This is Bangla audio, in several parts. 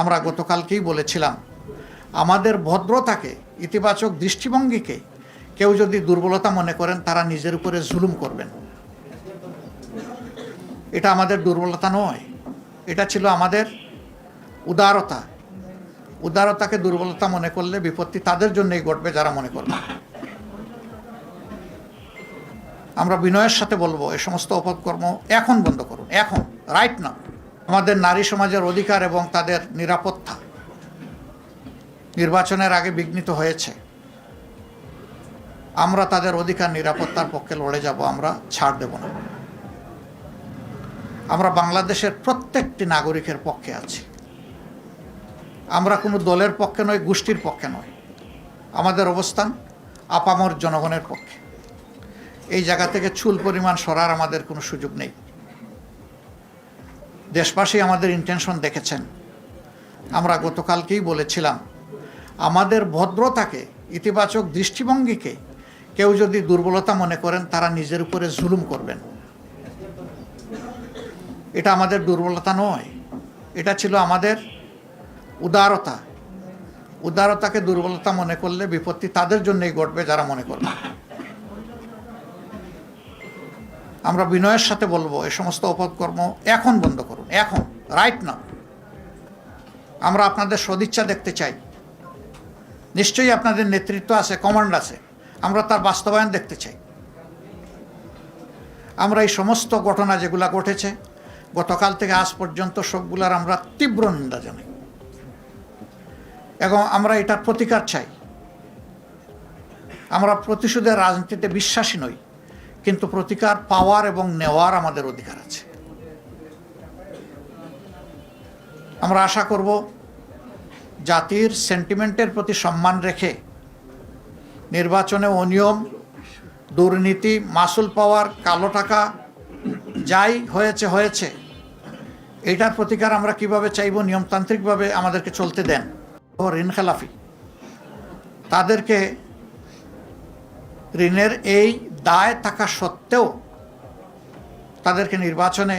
আমরা গতকালকেই বলেছিলাম, আমাদের ভদ্রতাকে, ইতিবাচক দৃষ্টিভঙ্গিকে কেউ যদি দুর্বলতা মনে করেন, তারা নিজের উপরে জুলুম করবেন। এটা আমাদের দুর্বলতা নয়, এটা ছিল আমাদের উদারতা। উদারতাকে দুর্বলতা মনে করলে বিপত্তি তাদের জন্যই ঘটবে যারা মনে করবে। আমরা বিনয়ের সাথে বলব, এ সমস্ত অপকর্ম এখন বন্ধ করুন, এখন রাইট না আমাদের নারী সমাজের অধিকার এবং তাদের নিরাপত্তা নির্বাচনের আগে বিঘ্নিত হয়েছে। আমরা তাদের অধিকার নিরাপত্তার পক্ষে লড়ে যাব, আমরা ছাড় দেব না। আমরা বাংলাদেশের প্রত্যেকটি নাগরিকের পক্ষে আছি। আমরা কোনো দলের পক্ষে নয় গোষ্ঠীর পক্ষে নয় আমাদের অবস্থান আপামর জনগণের পক্ষে। এই জায়গা থেকে চুল পরিমাণ সরার আমাদের কোনো সুযোগ নেই। দেশবাসী আমাদের ইন্টেনশন দেখেছেন। আমরা গতকালকেই বলেছিলাম, আমাদের ভদ্রতাকে, ইতিবাচক দৃষ্টিভঙ্গিকে কেউ যদি দুর্বলতা মনে করেন, তারা নিজের উপরে জুলুম করবেন। এটা আমাদের দুর্বলতা নয়, এটা ছিল আমাদের উদারতা। উদারতাকে দুর্বলতা মনে করলে বিপত্তি তাদের জন্যই ঘটবে যারা মনে করবে। আমরা বিনয়ের সাথে বলব এই সমস্ত অপকর্ম এখন বন্ধ করুন, এখন রাইট না আমরা আপনাদের সদিচ্ছা দেখতে চাই। নিশ্চয়ই আপনাদের নেতৃত্ব আছে কমান্ড আছে। আমরা তার বাস্তবায়ন দেখতে চাই। আমরা এই সমস্ত ঘটনা যেগুলা ঘটেছে, গতকাল থেকে আজ পর্যন্ত সবগুলার আমরা তীব্র নিন্দা জানাই। এবং আমরা এটার প্রতিকার চাই। আমরা প্রতিশোধের রাজনীতিতে বিশ্বাসী নই। কিন্তু প্রতিকার পাওয়ার এবং নেওয়ার আমাদের অধিকার আছে। আমরা আশা করব জাতির সেন্টিমেন্টের প্রতি সম্মান রেখে নির্বাচনে অনিয়ম, দুর্নীতি, মাসুল পাওয়ার কালো টাকা যাই হয়েছে হয়েছে এটার প্রতিকার আমরা কীভাবে চাইব, নিয়মতান্ত্রিকভাবে আমাদেরকে চলতে দেন। ঋণ খেলাফি। তাদেরকে ঋণের এই দায় থাকা সত্ত্বেও তাদেরকে নির্বাচনে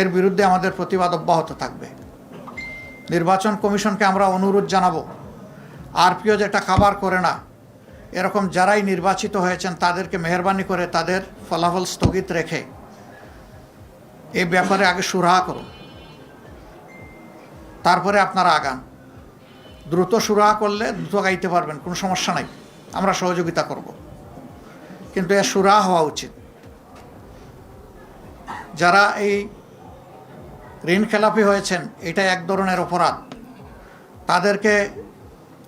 এর বিরুদ্ধে আমাদের প্রতিবাদ অব্যাহত থাকবে। নির্বাচন কমিশনকে আমরা অনুরোধ জানাব, আরপিও যেটা খাবার করে না, এরকম যারাই নির্বাচিত হয়েছেন তাদেরকে মেহরবানি করে তাদের ফলাফল স্থগিত রেখে এই ব্যাপারে আগে সুরাহা করুন। তারপরে আপনারা আগান। দ্রুত সুরাহা করলে দ্রুত গাইতে পারবেন, কোনো সমস্যা নাই। আমরা সহযোগিতা করব। কিন্তু এর সুরা হওয়া উচিত। যারা এই ঋণ খেলাপি হয়েছেন, এটা এক ধরনের অপরাধ। তাদেরকে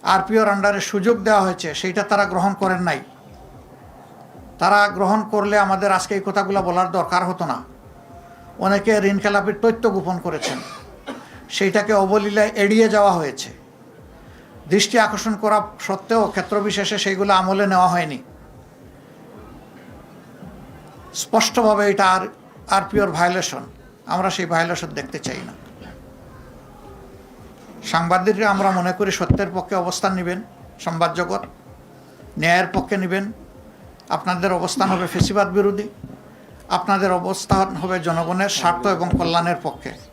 আরপিওর আন্ডারে সুযোগ দেওয়া হয়েছে, সেইটা তারা গ্রহণ করেন নাই। তারা গ্রহণ করলে আমাদের আজকে এই কথাগুলো বলার দরকার হতো না। অনেকে ঋণ খেলাপির তথ্য গোপন করেছেন। সেইটাকে অবলীলায় এড়িয়ে যাওয়া হয়েছে। দৃষ্টি আকর্ষণ করা সত্ত্বেও ক্ষেত্রবিশেষে সেইগুলো আমলে নেওয়া হয়নি। স্পষ্টভাবে এটা আর আরপিওর ভায়োলেশন আমরা সেই ভায়োলেশন দেখতে চাই না। সাংবাদিকরা আমরা মনে করি সত্যের পক্ষে অবস্থান নেবেন, সংবাদ জগৎ। ন্যায়ের পক্ষে নেবেন। আপনাদের অবস্থান হবে ফেসিবাদ বিরোধী। আপনাদের অবস্থান হবে জনগণের স্বার্থ এবং কল্যাণের পক্ষে।